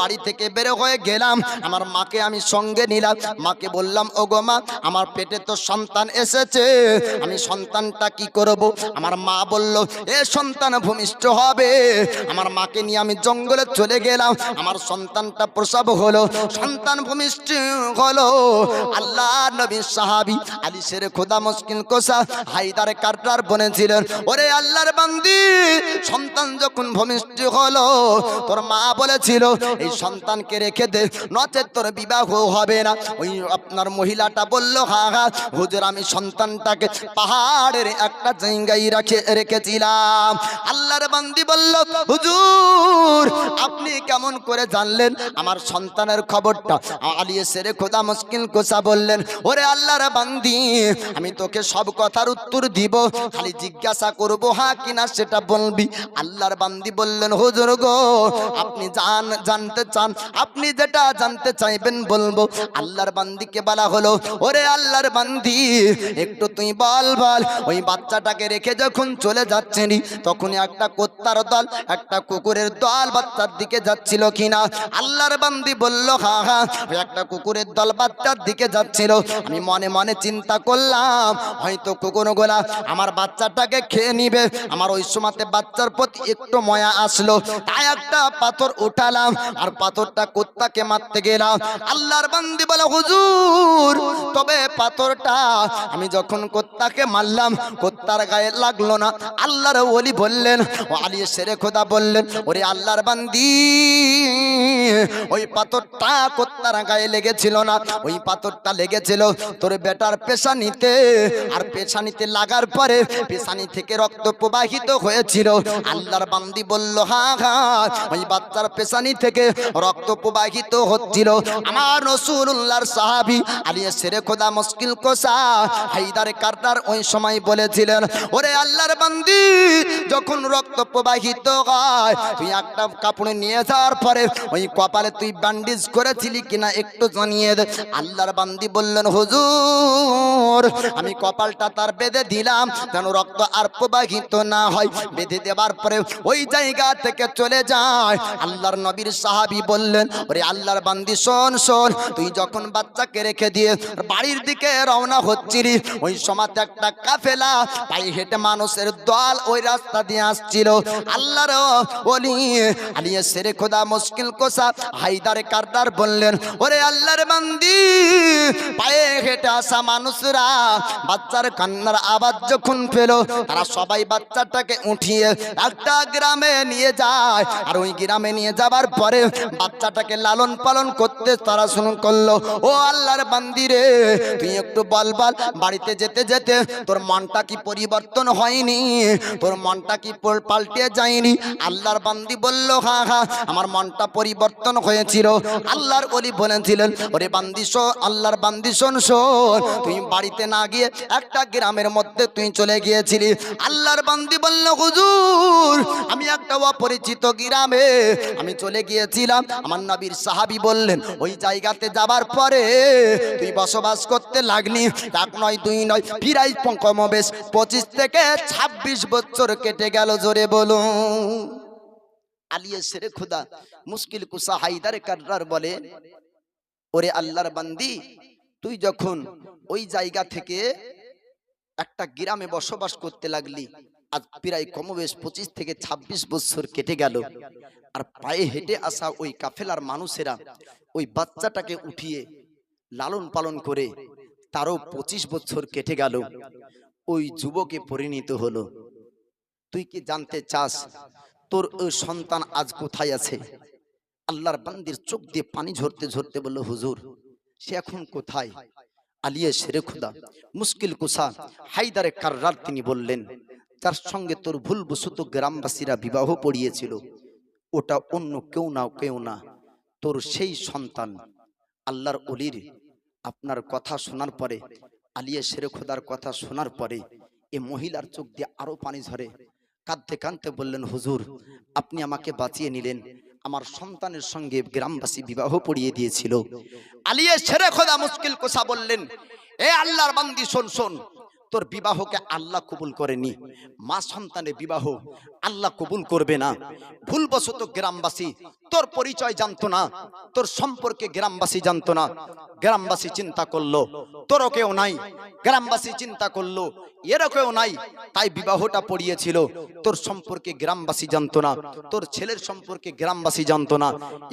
বাড়ি থেকে বের হয়ে গেলাম। আমার মাকে আমি সঙ্গে নিলাম। মাকে বললাম ও গো মা, আমার পেটে তো সন্তান এসেছে। আমি সন্তানটা কি করব? আমার মা বলল, এ সন্তান ভূমিষ্ঠ হবে। আমার মাকে নিয়ে আমি জঙ্গলে চলে গেলাম। আমার সন্তানটা প্রসব হলো, সন্তান ভূমিষ্ঠ হলো। আল্লাহ নবী সাহাবি আলী শের খোদা মুশকিল কোসা হায়দার কারটার বনেছিলেন ওরে আল্লাহর বান্দি, সন্তান যখন ভূমিষ্ঠ হলো, তোর মা বলেছিল, এই সন্তানকে রেখে দে, নচেত তোর বিবাহ হবে না। ওই আপনার মহিলাটা বলল, হা হা, হুজুর, আমি সন্তানটাকে পাহাড়ের একটা জায়গায় রাখে, রেখেছিলাম। আল্লাহর বান্দি বলল, হুজুর আপনি কেমন করে জানলেন আমার সন্তানের খবরটা? আলিয়ে সেরে খোদা মুশকিল কোসা বললেন, ওরে আল্লাহর বান্দি, আমি তোকে সব কথার উত্তর দিব। খালি জিজ্ঞাসা করব হ্যাঁ কিনা সেটা বলবি? আল্লাহর বান্দি বললেন, হুজুর গো, আপনি জান, জানতে চান, আপনি যেটা জানতে চাইবেন বলব। আল্লাহর বান্দিকে বলা হলো, ওরে আল্লাহর বান্দি, একটু তুই বল বল। ওই বাচ্চাটাকে রেখে যখন চলে যাচ্ছেনি, তখনই একটা কোত্তার দল, একটা কুকুরের দল বাচ্চার দিকে যাচ্ছিল কিনা? আল্লাহর বান্দি বলল, হা হা। একটা কুকুরের দল বাচ্চার দিকে যাচ্ছিল। আমি মনে মনে চিন্তা করলাম, হয়তো কুকুরগুলা আমার বাচ্চাটাকে খেয়ে নিবে। আমার ওই সময়তে বাচ্চার প্রতি একটু ময়া আসলো। তাই একটা পাথর উঠালাম আর পাথরটা কুত্তাকে মারতে গেলাম। আল্লাহর বান্দি বলে, হুজুর, তবে পাথরটা আমি যখন কুত্তাকে মারলাম, কুত্তার গায়ে লাগল না। আল্লাহর ওলি বললেন, ও আলিয়ে সেরে খোদা বললেন, ওরে আল্লাহর বান্দি ওই পাথরটা কুত্তার গায়ে লেগেছিল না, ওই পাথরটা লেগেছিল তোর বেটার পেশানিতে। আর পেশানিতে লাগার পরে পেশানি থেকে রক্ত প্রবাহিত হয়েছিল। আল্লাহর বান্দি বলল, হা হা, ওই বাচ্চার পেশানি থেকে রক্ত প্রবাহিত হচ্ছিল। আমার নসুর রসুল্লাহর সাহাবি আলিয়া সেরে খোদা মুশকিল কোসা হাইদার কারদার ওই সময় বলেছিলেন, ওরে আল্লাহর বান্দি, যখন রক্ত প্রবাহিত হয়, তুই একটা কাপড়ে নিয়ে যাওয়ার পরে ওই কপালে তুই ব্যান্ডেজ করেছিলি কিনা একটু জানিয়ে দে। আল্লাহর বান্দি বললেন, হুজুর, আমি কপালটা তার বেঁধে দিলাম, যেন রক্ত আর প্রবাহিত না হয়। বেঁধে দেওয়ার পরে ওই জায়গা থেকে চলে যায়। আল্লাহর নবীর সাহাবি বললেন, ওরে আল্লাহর বান্দি, শোন শোন, তুই যখন বাচ্চাকে রেখে দিয়ে বাড়ির দিকে রওনা হচ্ছিলি, ওই সময় একটা কাফেলা পায়ে হেঁটে মানুষের দল ওই রাস্তা দিয়ে আসছিল। আল্লাহর ওলি আলিয়ে সেরে খোদা মুশকিল কোসা হায়দারে কারদার বললেন, ওরে আল্লাহর বান্দি, পায়ে হেঁটে আসা মানুষরা বাচ্চার কান্নার আওয়াজ যখন পেল, তারা সবাই বাচ্চাটাকে উঠিয়ে একটা গ্রামে নিয়ে যায়। আর ওই গ্রামে নিয়ে যাবার পরে বাচ্চাটাকে লালন পালন করতে তারা শুরু করল, ও আল্লাহর বান্দিরে তুই একটু বল বল, বাড়িতে যেতে যেতে তোর মনটা কি পরিবর্তন হয়নি? তোর মনটা কি পল- পাল্টে যায়নি? আল্লাহর বান্দি বলল হা হা আমার মনটা পরিবর্তন হয়েছিল। আল্লাহর অলি বলেছিলেন, ওরে বান্দি শো আল্লাহর বান্দি শোন তুই বাড়িতে না গিয়ে একটা গ্রামের মধ্যে তুই চলে গিয়েছিলি। আল্লাহর বান্দি বলল, হুজুর, আমি একটা অপরিচিত গ্রামে আমি চলে গিয়েছিলাম। আমার নবীর সাহাবি বললেন, ওই জায়গাতে যাবার পরে তুই বসবাস করতে লাগলি। এক নয়, দুই নয়, ফিরাই কমবেশ পঁচিশ থেকে ছাব্বিশ বছর কেটে গেল, জোরে বলুন। আলিয়ে সেরে খুদা, মুশকিল কুসা হাইদার কার্রার বলে, ওরে আল্লাহর বান্দি, তুই যখন ওই জায়গা থেকে একটা গ্রামে বসবাস করতে লাগলি, আজ প্রায় কমবেশ পঁচিশ থেকে ২৬ বছর কেটে গেল। আর পায়ে হেঁটে আসা ওই কাফেলার মানুষেরা ওই বাচ্চাটাকে উঠিয়ে লালন পালন করে তারও পঁচিশ বছর কেটে গেল। ওই যুবকে পরিণত হলো। তুই কি জানতে চাস তোর ওই সন্তান আজ কোথায় আছে? আল্লাহর বান্দির চোখ দিয়ে পানি ঝরতে ঝরতে বলল, হুজুর, সে এখন কোথায়? আলিয়া সেরে খুদা, মুশকিল কুসা, হায়দারে কার্রার তিনি বললেন, যার সঙ্গে তোর ভুল বসত গ্রামবাসীরা বিবাহ পড়িয়েছিল, ওটা অন্য কেউ না কেউ না, তোর সেই সন্তান। আল্লাহর অলির আপনার কথা শোনার পরে, আলিয়া শেরে খোদার কথা শোনার পরে, এ মহিলার চোখ দিয়ে আরও পানি ঝরে। কাঁদতে কাঁদতে বললেন, হুজুর, আপনি আমাকে বাঁচিয়ে নিলেন। আমার সন্তানের সঙ্গে গ্রামবাসী বিবাহ পড়িয়ে দিয়েছিল। আলিয়া শেরে খোদা মুশকিল কোসা বললেন, এ আল্লাহর বান্দি, শোন শোন, তোর বিবাহকে আল্লাহ কবুল করেনি। মা সন্তানের বিবাহ আল্লাহ কবুল করবে না। ভুলবশত গ্রামবাসী, তোর পরিচয় জানতো না, তোর সম্পর্কে গ্রামবাসী জানতো না। গ্রামবাসী চিন্তা করল, তোরও কেউ নাই? গ্রামবাসী চিন্তা করল, এরও কেউ নাই? তাই বিবাহটা পড়িয়েছিল। তোর সম্পর্কে গ্রামবাসী জানতো না, তোর ছেলের সম্পর্কে গ্রামবাসী জানতো না।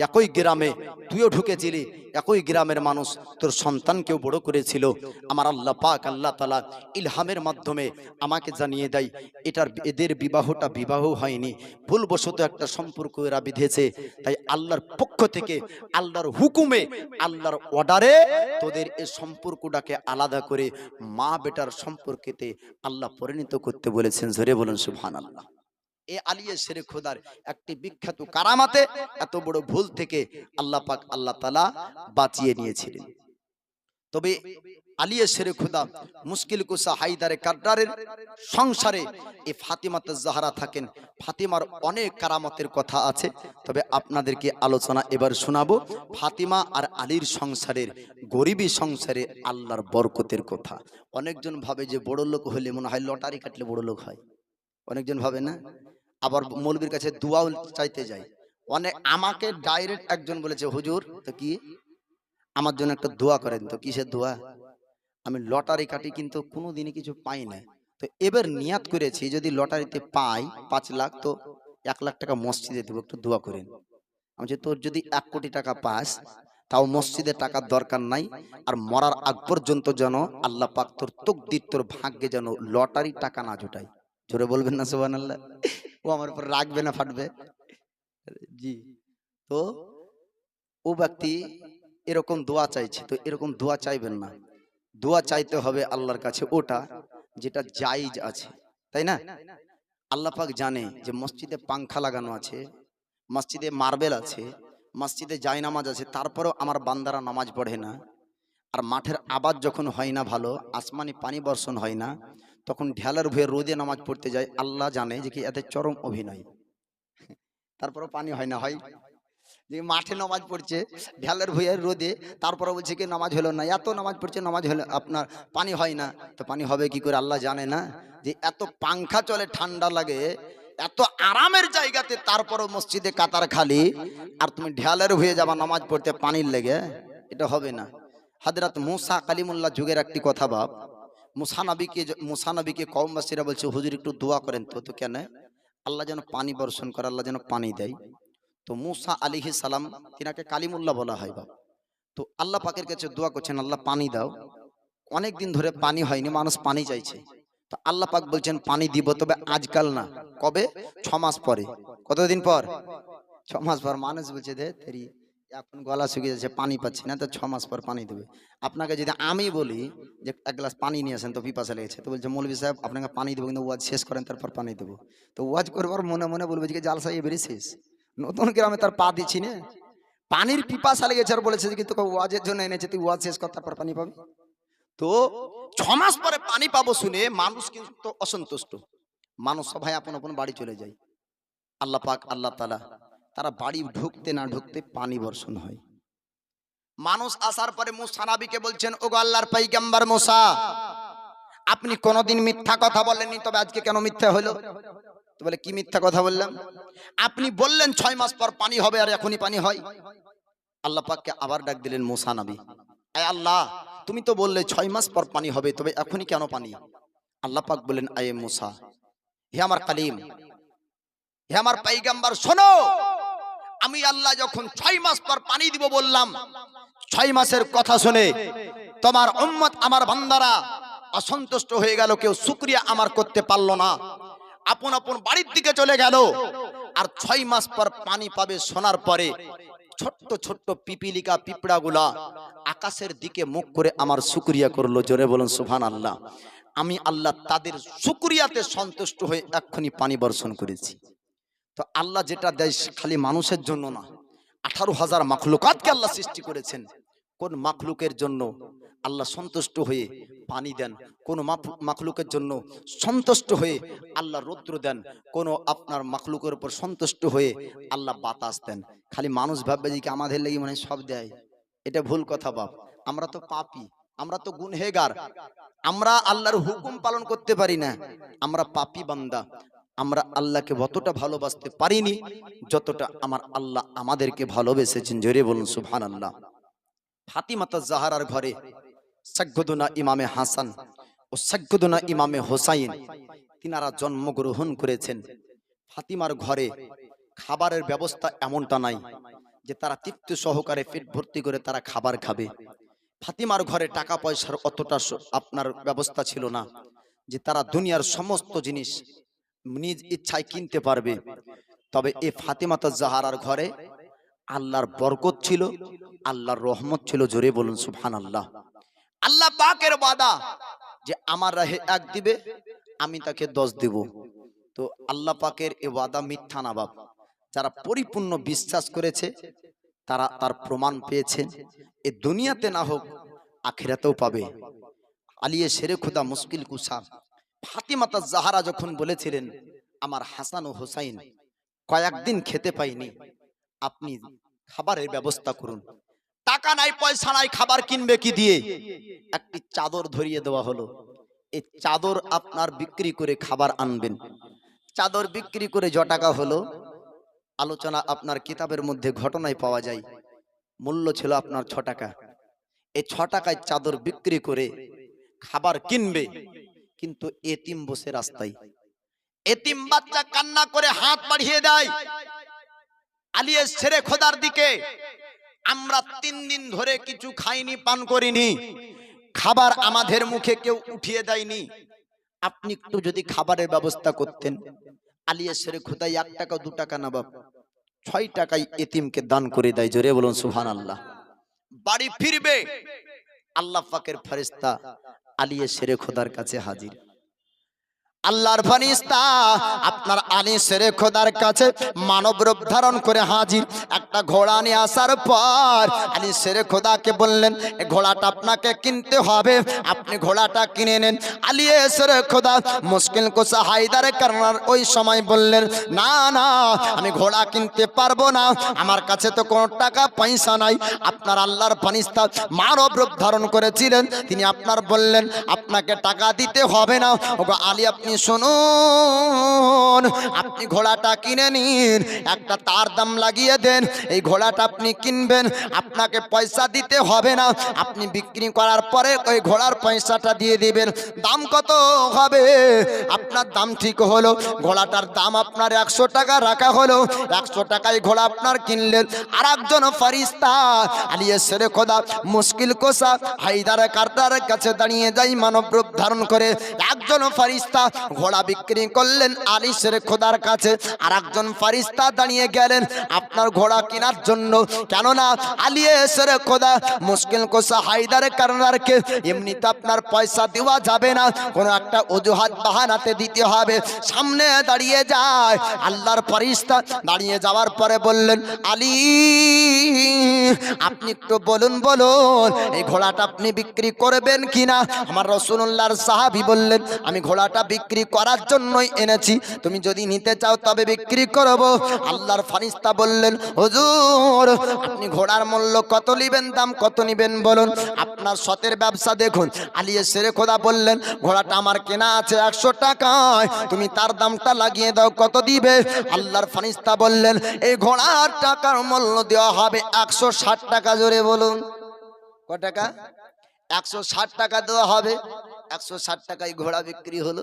একই গ্রামে তুইও ঢুকেছিলি, একই গ্রামের মানুষ তোর সন্তানকেও বড় করেছিল। আমার আল্লাহ পাক, আল্লাহ তালা ইলহামের মাধ্যমে আমাকে জানিয়ে দেয়, এটার, এদের বিবাহটা বিবাহ হয়নি। ভুলবশত একটা সম্পর্ক এরা বিধেছে। তাই আল্লাহর পক্ষ থেকে, আল্লাহর হুকুমে, আল্লাহর অর্ডারে তোদের এই সম্পর্কটাকে আলাদা করে মা বেটার সম্পর্কেতে আল্লাহ পরিণত করতে বলেছেন। জোরে বলুন সুফান আল্লাহ এ আলিয়ে শেরে খোদার একটি বিখ্যাত কারামাতে এত বড় ভুল থেকে আল্লাহ পাক আল্লাহ তালা বাঁচিয়ে নিয়েছিলেন। তবে আলিয়ে শেরে খুদা মুশকিল কুসা হাইদারে কাড্ডারের সংসারে এই ফাতিমাতে জাহারা থাকেন। ফাতিমার অনেক কারামতের কথা আছে, তবে আপনাদেরকে আলোচনা এবার শোনাবো। ফাতিমা আর আলীর সংসারের, গরিবী সংসারে আল্লাহর বরকতের কথা। অনেকজন ভাবে যে বড় লোক হলে মনে হয় লটারি কাটলে বড় লোক হয়। অনেকজন ভাবে না? আবার মৌলবীর কাছে দোয়াও চাইতে যায়। অনেক আমাকে ডাইরেক্ট একজন বলেছে, হুজুর, তো কি? আমার জন্য একটা দোয়া করেন তো, কিসের দোয়া? আমি লটারি কাটি কিন্তু কোনো দিনই কিছু পাই না তো এবার নিয়াত করেছি, যদি লটারিতে পাই পাঁচ লাখ, তো এক লাখ টাকা মসজিদে দেবো, একটু দোয়া করেন। আমি তোর যদি এক কোটি টাকা পাস, তাও মসজিদে টাকার দরকার নাই, আর মরার আগ পর্যন্ত যেন আল্লাহ পাক তোর তকদির, তোর ভাগ্যে যেন লটারি টাকা না জোটাই জোরে বলবেন না সোহান আল্লাহ ও আমার উপর রাখবে না, ফাটবে? জি। তো ও ব্যক্তি এরকম দোয়া চাইছে, তো এরকম দোয়া চাইবেন না। দোয়া চাইতে হবে আল্লাহর কাছে ওটা যেটা জায়েজ আছে, তাই না? আল্লাহ পাক জানে যে মসজিদে পাংখা লাগানো আছে, মসজিদে মার্বেল আছে, মসজিদে জায়নামাজ আছে, তারপরেও আমার বান্দারা নামাজ পড়ে না। আর মাঠের আবাদ যখন হয় না ভালো, আসমানি পানি বর্ষণ হয় না, তখন ঢেলার ভয়ে রোদে নামাজ পড়তে যায়, আল্লাহ জানে যে কি এতে চরম অভিনয়। তারপরেও পানি হয় না, হয় যে মাঠে নামাজ পড়ছে ঢেলের ভয়ে রোদে তারপরে বলছে কি নামাজ হলো না। এত নামাজ পড়ছে নামাজ হলো আপনার পানি হয় না। তো পানি হবে কি করে আল্লাহ জানে না। যে এত পাংখা চলে ঠান্ডা লাগে এত আরামের জায়গাতে তারপরও মসজিদে কাতার খালি আর তুমি ঢেলের হয়ে যাবা নামাজ পড়তে পানির লেগে এটা হবে না। হাজরাত মুসা কালিমুল্লাহ যুগের একটি কথা ভাব মুসানবীকে মুসানবীকে কমবাসীরা বলছে হুজুর একটু দোয়া করেন তো তো কেন? আল্লাহ যেন পানি বর্ষণ করে আল্লাহ যেন পানি দেয়। তো মুসা আলিহি সালাম তিনাকে কালিমুল্লাহ বলা হয় বাপ। তো আল্লাহ পাকের কাছে দোয়া করছেন, আল্লাহ, পানি দাও। অনেক দিন ধরে পানি হয়নি, মানুষ পানি চাইছে। তো আল্লাহ পাক বলছেন, পানি দিব, তবে আজকাল না। কবে? ছ মাস পরে। কতদিন পর? ছ মাস পর। মানুষ বলছে, দে, তেরি, এখন গলা শুকিয়ে যাচ্ছে, পানি পাচ্ছি না, তো ছ মাস পর পানি দেবে। আপনাকে যদি আমি বলি যে, এক গ্লাস পানি নিয়ে আসেন, তো পিপাসা লেগেছে। তো বলছে মৌলবী সাহেব, আপনাকে পানি দেবো, কিন্তু ওয়াজ শেষ করেন, তারপর পানি দেবো। তো ওয়াজ করবার মনে মনে বলবে যে জালসা এবারে শেষ নতুন গ্রামে তার পা দিচ্ছি না। পানির পিপাসা লেগেছে আর বলেছে যে তোকে ওয়াজের জন্য এনেছে, তুই ওয়াজ শেষ কর, তারপর পানি পাবি? তো ছ মাস পরে পানি পাবো শুনে মানুষ কিন্তু অসন্তুষ্ট। মানুষ সবাই আপন আপন বাড়ি চলে যায়। আল্লাহ পাক, আল্লাহ তালা তারা বাড়ি ঢুকতে না ঢুকতে পানি বর্ষণ হয়। মানুষ আসার পরে মুসানাবিকে বলছেন ও আল্লাহর পাইগাম্বার মোসা, আপনি কোনোদিন মিথ্যা কথা বলেননি, তবে আজকে কেন মিথ্যা হলো? তো বলে, কি মিথ্যা কথা বললাম? আপনি বললেন ছয় মাস পর পানি হবে আর এখনই পানি হয়। আল্লাহ পাককে আবার ডাক দিলেন, মুসা নবী আল্লাহ, তুমি তো বললে ছয় মাস পর পানি হবে, তবে এখনই কেন পানি? আল্লাহ পাক বললেন, আয়ে মুসা, হে আমার কালিম, হে আমার পাইগাম্বার শোনো, আমি আল্লাহ যখন ছয় মাস পর পানি দিব বললাম, ছয় মাসের কথা শুনে তোমার উম্মত আমার বান্দারা অসন্তুষ্ট হয়ে গেল, কেউ শুক্রিয়া আমার করতে পারল না। আপন আপন বাড়ির দিকে চলে গেল। আর ছয় মাস পর পানি পাবে শোনার পরে ছোট্ট ছোট্ট পিপিলিকা পিঁপড়াগুলা আকাশের দিকে মুখ করে আমার শুক্রিয়া করল। জোরে বলুন সুভান আল্লাহ আমি আল্লাহ তাদের শুক্রিয়াতে সন্তুষ্ট হয়ে এক্ষুনি পানি বর্ষণ করেছি। তো আল্লাহ যেটা দেয় খালি মানুষের জন্য না, আঠারো হাজার মাখলুকাতকে আল্লাহ সৃষ্টি করেছেন। কোন মাখলুকের জন্য আল্লাহ সন্তুষ্ট হয়ে পানি দেন। কোন মাখলুকের জন্য সন্তুষ্ট হয়ে আল্লাহ রৌদ্র দেন। কোন আপনার মাখলুকের উপর সন্তুষ্ট হয়ে আল্লাহ বাতাস দেন। খালি মানুষ ভাববে যে কি আমাদের লেগে মানে সব দেয়। এটা ভুল কথা বাপ। আমরা তো পাপি। আমরা তো গুনহেগার। আমরা আল্লাহর হুকুম পালন করতে পারি না। আমরা পাপি বান্দা। আমরা আল্লাহকে অতটা ভালোবাসতে পারিনি, যতটা আমার আল্লাহ আমাদেরকে ভালোবেসেছেন। জোরে বলুন সুবহান আল্লাহ ফাতিমাতা জাহারার ঘরে সাগ্যদুনা ইমামে হাসান ও সাগ্যদুনা ইমামে হোসাইন তিনারা জন্মগ্রহণ করেছেন। ফাতিমার ঘরে খাবারের ব্যবস্থা এমনটা নাই যে তারা তৃপ্তি সহকারে পেট ভর্তি করে তারা খাবার খাবে। ফাতিমার ঘরে টাকা পয়সার অতটা আপনার ব্যবস্থা ছিল না যে তারা দুনিয়ার সমস্ত জিনিস নিজ ইচ্ছায় কিনতে পারবে। তবে এই ফাতিমাতা জাহারার ঘরে আল্লাহর বরকত ছিল, আল্লাহর রহমত ছিল, জোরে বলুন সুবহান আল্লাহ আল্লাহ পাকের বাদা যে আমার রাহে এক দিবে, আমি তাকে দশ দিব। তো আল্লাহ পাকের এ ওয়াদা মিথ্যা না বাপ। যারা পরিপূর্ণ বিশ্বাস করেছে, তারা তার প্রমাণ পেয়েছেন এ দুনিয়াতে না হোক, আখিরাতেও পাবে। আলিয়ে শেরে খুদা মুশকিল কুসা। ফাতিমাতা জাহারা যখন বলেছিলেন, আমার হাসান ও হোসাইন কয়েকদিন খেতে পাইনি। আপনি খাবারের ব্যবস্থা করুন। টাকা নাই, পয়সা নাই, খাবার কিনবে কি দিয়ে? একটি চাদর ধরিয়ে দেওয়া হলো। এই চাদর আপনার বিক্রি করে খাবার আনবেন। চাদর বিক্রি করে য টাকা হলো, আলোচনা আপনার কিতাবের মধ্যে ঘটনায় পাওয়া যায়। মূল্য ছিল আপনার ছ টাকা। এই ছ টাকায় চাদর বিক্রি করে খাবার কিনবে, কিন্তু এতিম বসে রাস্তায়। এতিম বাচ্চা কান্না করে হাত বাড়িয়ে দেয়। আলিয়ে ছেড়ে খোদার দিকে আমরা তিন দিন ধরে কিছু খাইনি, পান করিনি। খাবার আমাদের মুখে কেউ উঠিয়ে দেয়নি। আপনি একটু যদি খাবারের ব্যবস্থা করতেন। আলিয়া শেরে খোদাই এক টাকা, দু টাকা না বাপ। ছয় টাকায় এতিমকে দান করে দেয়, জোরে বলুন সুহান আল্লাহ বাড়ি ফিরবে। আল্লাহ পাকের ফেরেস্তা আলিয়া শেরে খোদার কাছে হাজির। আল্লাহর ফানিস্তা আপনার আলী সেরে খোদার কাছে মানব রূপ ধারণ করে হাজির। একটা ঘোড়া নিয়ে আসার পর আলী সেরে খোদাকে বললেন, "এ ঘোড়াটা আপনাকে কিনতে হবে। আপনি ঘোড়াটা কিনে নেন। আলী সেরে খোদা মুশকিল কোসা হায়দারে কারণ ওই সময় বললেন, না না, আমি ঘোড়া কিনতে পারব না। আমার কাছে তো কোনো টাকা পয়সা নাই। আপনার আল্লাহর ফানিস্তা মানব রূপ ধারণ করেছিলেন। তিনি আপনার বললেন, আপনাকে টাকা দিতে হবে না। ওগো আলী আপনি শুনুন, আপনি ঘোড়াটা কিনে নিন, একটা তার দাম লাগিয়ে দেন, এই ঘোড়াটা আপনি কিনবেন, আপনাকে পয়সা দিতে হবে না, আপনি বিক্রি করার পরে ওই ঘোড়ার পয়সাটা দিয়ে দিবেন, দাম কত হবে? আপনার দাম ঠিক হলো, ঘোড়াটার দাম আপনার একশো টাকা রাখা হলো, একশো টাকায় ঘোড়া আপনার কিনলেন আর একজন ফারিস্তা আলিয়ে সেরে খোদা, মুশকিল কোষা হাইদার কার্তার কাছে দাঁড়িয়ে যাই মানব রূপ ধারণ করে, একজন ফারিস্তা ঘোড়া বিক্রি করলেন আলী সেরে খোদার কাছে। আর একজন ফারিস্তা দাঁড়িয়ে গেলেন, আপনার ঘোড়া কেনার জন্য। কেননা আলিয়ে সেরে খোদা মুশকিল কোষা হাইদার কারণারকে এমনিতে আপনার পয়সা দেওয়া যাবে না। কোনো একটা অজুহাত বাহানাতে দিতে হবে। সামনে দাঁড়িয়ে যায়। আল্লাহর ফারিস্তা দাঁড়িয়ে যাওয়ার পরে বললেন, আলী আপনি একটু বলুন বলুন, এই ঘোড়াটা আপনি বিক্রি করবেন কিনা? আমার রসুল্লাহর সাহাবি বললেন, আমি ঘোড়াটা বিক্রি করার জন্যই এনেছি, তুমি যদি নিতে চাও তবে বিক্রি করব। আল্লাহর ফারিস্তা বললেন, হুজুর, আপনি ঘোড়ার মূল্য কত নিবেন, দাম কত নিবেন বলুন? আপনার সতের ব্যবসা দেখুন। আলিয়ে সেরে খোদা বললেন, ঘোড়াটা আমার কেনা আছে একশো টাকায়, তুমি তার দামটা লাগিয়ে দাও, কত দিবে? আল্লাহর ফারিস্তা বললেন, এই ঘোড়ার টাকার মূল্য দেওয়া হবে একশো ষাট টাকা জোরে বলুন। ক টাকা? একশো ষাট টাকা দেওয়া হবে। একশো ষাট টাকায় ঘোড়া বিক্রি হলো।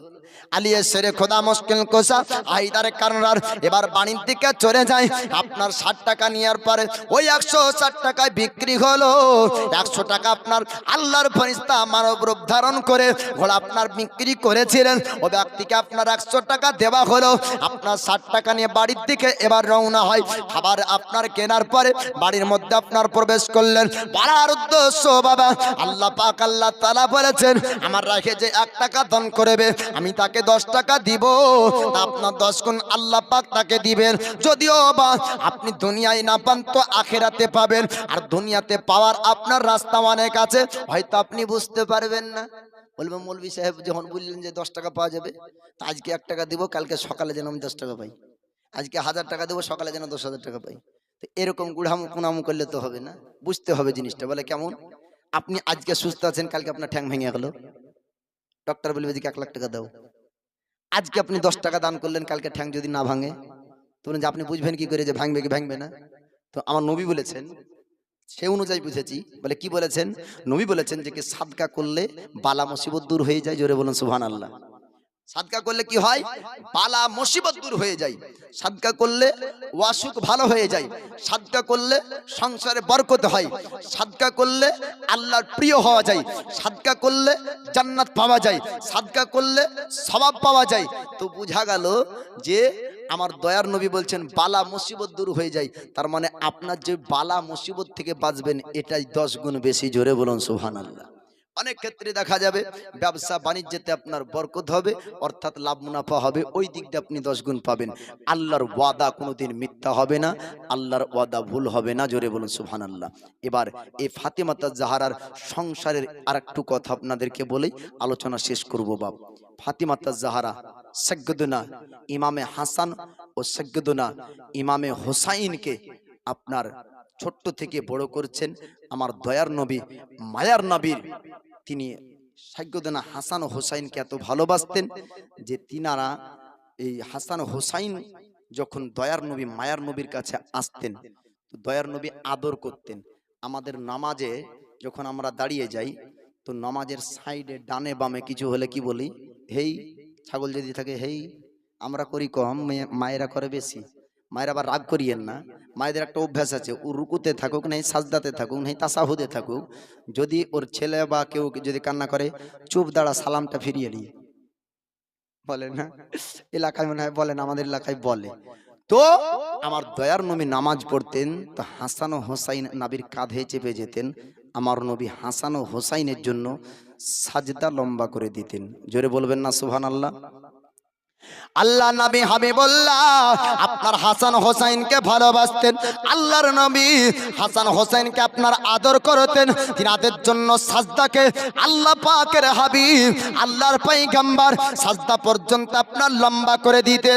আলিয়ে সেরে খোদা মুশকিল কোষা আইদারে কারণার এবার বাড়ির দিকে চলে যায় আপনার ষাট টাকা নেওয়ার পরে ওই একশো ষাট টাকায় বিক্রি হলো। একশো টাকা আপনার আল্লাহর ফরিস্তা মানব রূপ ধারণ করে ঘোড়া আপনার বিক্রি করেছিলেন। ও ব্যক্তিকে আপনার একশো টাকা দেওয়া হলো। আপনার ষাট টাকা নিয়ে বাড়ির দিকে এবার রওনা হয়। খাবার আপনার কেনার পরে বাড়ির মধ্যে আপনার প্রবেশ করলেন। পাড়ার উদ্দেশ্য বাবা, আল্লাহ পাক আল্লাহ তালা বলেছেন, আমার রাখে যে এক টাকা দান করবে, আমি তাকে দশ টাকা দিব। আপনার দশ গুণ আল্লাহ পাক তাকে দিবেন। যদিও বা আপনি দুনিয়ায় না পান, তো আখেরাতে পাবেন। আর দুনিয়াতে পাওয়ার আপনার রাস্তা অনেক আছে, হয়তো আপনি বুঝতে পারবেন না। বলব মৌলভী সাহেব যখন বললেন যে দশ টাকা পাওয়া যাবে আজকে এক টাকা দিব, কালকে সকালে যেন আমি দশ টাকা পাই। আজকে হাজার টাকা দেবো, সকালে যেন দশ হাজার টাকা পাই। তো এরকম গুড়ামু কুনামু করলে তো হবে না, বুঝতে হবে জিনিসটা। বলে কেমন? আপনি আজকে সুস্থ আছেন, কালকে আপনার ঠ্যাং ভেঙে গেল। ডক্টর বলবে যে এক লাখ টাকা দাও। আজকে আপনি দশ টাকা দান করলেন কালকে ঠ্যাং যদি না ভাঙে তো বলেন যে আপনি বুঝবেন কি করে যে ভাঙবে কি ভাঙবে না? তো আমার নবী বলেছেন সে অনুযায়ী বুঝেছি বলে কি বলেছেন? নবী বলেছেন যে কি সাদকা করলে বালা মুসিবত দূর হয়ে যায় জোরে বলুন সুহান আল্লাহ সাদকা করলে কি হয়? বালা মুসিবত দূর হয়ে যায়। সাদকা করলে ওয়াসুক ভালো হয়ে যায়। সাদকা করলে সংসারে বরকত হয়। সাদকা করলে আল্লাহর প্রিয় হওয়া যায়। সাদকা করলে জান্নাত পাওয়া যায়। সাদকা করলে সবাব পাওয়া যায়। তো বোঝা গেল যে আমার দয়ার নবী বলছেন, বালা মুসিবত দূর হয়ে যায়। তার মানে আপনার যে বালা মুসিবত থেকে বাঁচবেন, এটাই দশ গুণ বেশি। জোরে বলুন সুহান আল্লাহ অনেক ক্ষেত্রে দেখা যাবে ব্যবসা বাণিজ্যতে আপনার বরকত হবে, অর্থাৎ লাভ মুনাফা হবে, ওই দিকটা আপনি দশ গুণ পাবেন। আল্লাহর ওয়াদা কোনোদিন মিথ্যা হবে না, আল্লাহর ওয়াদা ভুল হবে না, জোরে বলুন সুহান আল্লাহ এবার এই ফাতেমাতা জাহারার সংসারের আর একটু কথা আপনাদেরকে বলেই আলোচনা শেষ করব বাপ। ফাতিমাতা জাহারা সৈয়দনা ইমামে হাসান ও সৈয়দনা ইমামে হোসাইনকে আপনার ছোট্ট থেকে বড় করছেন আমার দয়ার নবী মায়ার নবীর। তিনি সৈয়দনা হাসান ও হোসাইনকে এত ভালোবাসতেন যে তিনারা এই হাসান ও হোসাইন যখন দয়ার নবী মায়ার নবীর কাছে আসতেন তো দয়ার নবী আদর করতেন। আমাদের নামাজে যখন আমরা দাঁড়িয়ে যাই তো নামাজের সাইডে ডানে বামে কিছু হলে কি বলি? হেই ছাগল যদি থাকে হেই আমরা করি কম মায়েরা করে বেশি। মায়েরা আবার রাগ করিয়েন না। মায়েদের একটা অভ্যাস আছে, ও রুকুতে থাকুক, নাই সাজদাতে থাকুক, নাই তাসাহুদে থাকুক, যদি ওর ছেলে বা কেউ যদি কান্না করে, চুপ দাঁড়া, সালামটা ফিরিয়ে নিয়ে। বলে না? এলাকায় মনে হয় বলেন আমাদের এলাকায় বলে। তো আমার দয়ার নবী নামাজ পড়তেন, তো হাসান ও হোসাইন নাবির কাঁধে চেপে যেতেন, আমার নবী হাসান ও হোসাইনের জন্য সাজদা লম্বা করে দিতেন। জোরে বলবেন না সুহান আল্লাহ আল্লাহ নবী হাবিবুল্লাহ আপনার হাসান হোসাইনকে ভালোবাসতেন। আল্লাহর নবী হাসান হোসাইনকে আপনার আদর করতেন। তিনাদের জন্য সাজদাকে আল্লাহ পাকের হাবিব, আল্লাহর পয়গম্বর সাজদা পর্যন্ত আপনার লম্বা করে দিতে।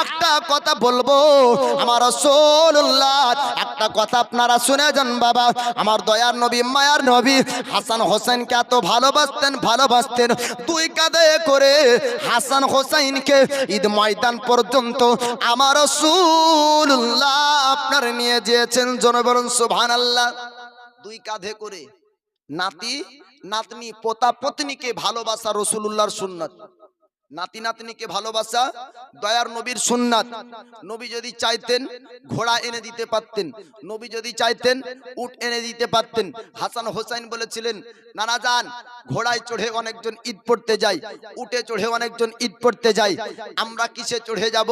একটা কথা বলব, আমার রাসূলুল্লাহ, একটা কথা আপনারা শুনে যান বাবা। আমার দয়ার নবী, মায়ার নবী হাসান হোসেনকে এত ভালোবাসতেন ভালোবাসতেন। দুই কাঁধে করে হাসান হোসাইনকে ঈদ ময়দান পর্যন্ত আমার রাসূলুল্লাহ আপনার নিয়ে যেয়েছেন জনবরণ সুবহানাল্লাহ। দুই কাঁধে করে নাতি, নাতনি পোতা পত্নীকে ভালোবাসা রসুল্লাহর সুন্নাত। নাতি নাতনিকে ভালোবাসা, দয়ার নবীর সুন্নাত। নবী যদি চাইতেন, ঘোড়া এনে দিতে পারতেন। নবী যদি চাইতেন, উট এনে দিতে পারতেন। হাসান হোসাইন বলেছিলেন, নানা যান ঘোড়ায় চড়ে অনেকজন ঈদ পড়তে যায়, উটে চড়ে অনেকজন ঈদ পড়তে যায়। আমরা কিসে চড়ে যাব?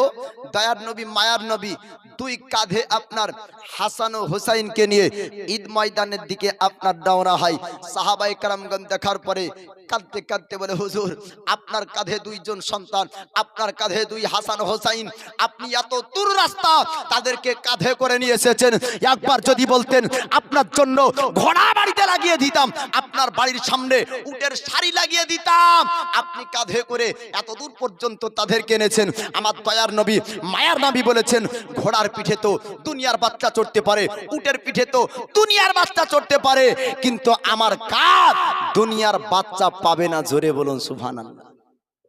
দয়ার নবী, মায়ার নবী। দুই কাঁধে আপনার হাসান ও হোসাইনকে নিয়ে ঈদ ময়দানের দিকে আপনার দাওরা হয়। সাহাবাই কারামগঞ্জ দেখার পরে কাঁদতে কাঁদতে বলে, হুজুর, আপনার কাঁধে দুইজন সন্তান, আপনার কাঁধে দুই হাসান হোসাইন। আপনি এত দূর রাস্তা তাদেরকে কাঁধে করে নিয়ে এসেছেন। একবার যদি বলতেন, আপনার জন্য ঘোড়া বাড়িতে লাগিয়ে দিতাম, আপনার বাড়ির সামনে উটের শাড়ি লাগিয়ে দিতাম। আপনি কাঁধে করে এত দূর পর্যন্ত তাদেরকে এনেছেন। আমার দয়ার নবী, মায়ার নবী বলেছেন, ঘোড়ার পিঠে তো দুনিয়ার বাচ্চা চড়তে পারে, উটের পিঠে তো দুনিয়ার বাচ্চা চড়তে পারে। কিন্তু আমার কাঁধ দুনিয়ার বাচ্চা পাবে না। জোরে বলুন, সুবহানাল্লাহ।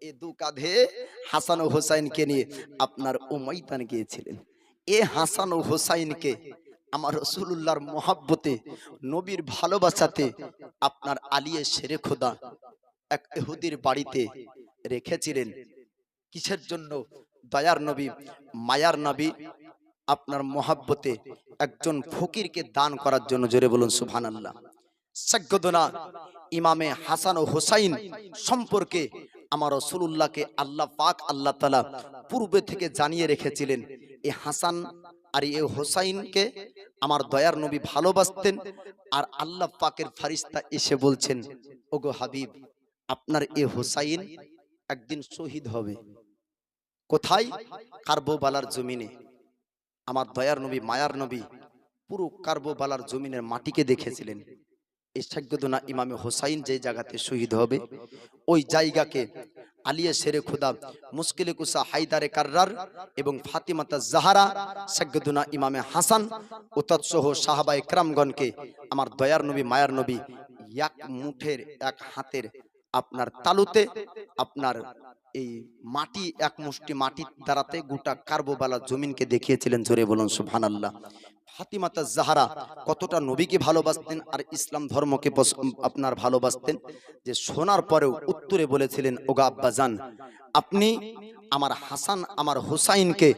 এ দু কাঁধে হাসান ও হোসাইনকে নিয়ে আপনার উমাইদান গিয়েছিলেন। এ হাসান ও হোসাইনকে আমার রসুল্লাহর মহাব্বতে, নবীর ভালোবাসাতে আপনার আলিয়ে সেরে খোদা এক এহুদির বাড়িতে রেখেছিলেন। কিসের জন্য? দয়ার নবী, মায়ার নবী আপনার মহাব্বতে একজন ফকিরকে দান করার জন্য জোরে বলুন সুবহান আল্লাহ সৈয়দনা ইমামে হাসান ও হোসাইন সম্পর্কে আমার রসুল্লাহকে আল্লাহ পাক আল্লাহ তালা পূর্বে থেকে জানিয়ে রেখেছিলেন, এ হাসান আর এ হোসাইনকে আমার দয়ার নবী ভালোবাসতেন আর আল্লাহ পাকের ফারিস্তা এসে বলছেন, ওগো হাবিব, আপনার এ হোসাইন একদিন শহীদ হবে। কোথায়? কার্বোবালার জমিনে। আমার দয়ার নবী, মায়ার নবী পুরো কার্বোবালার জমিনের মাটিকে দেখেছিলেন। সাজ্ঞদনা ইমামে হোসাইন যে জায়গাতে শহীদ হবে, ওই জায়গাকে আলিয়া শেরে খুদা, মুশকিলে কুসা হায়দারে কার্রার এবং ফাতিমাতা জাহারা সাজ্ঞদনা ইমামে হাসান ও তৎসহ সাহাবাই ক্রামগণকে আমার দয়ার নবী, মায়ার নবী, এক মুঠের এক হাতের আপনার তালুতে, আপনার এই মাটি, এক মুষ্টি মাটির দ্বারাতে গোটা কার্বোবালা জমিনকে দেখিয়েছিলেন, জোরে বলুন সুবহান আল্লাহ ফাতিমাতা জাহারা কতটা নবীকে ভালোবাসতেন আর ইসলাম ধর্মকে আপনার ভালোবাসতেন যে শোনার পরেও উত্তরে বলেছিলেন, ওগা আব্বাজান, আপনি আমার হাসান, আমার হুসাইনকে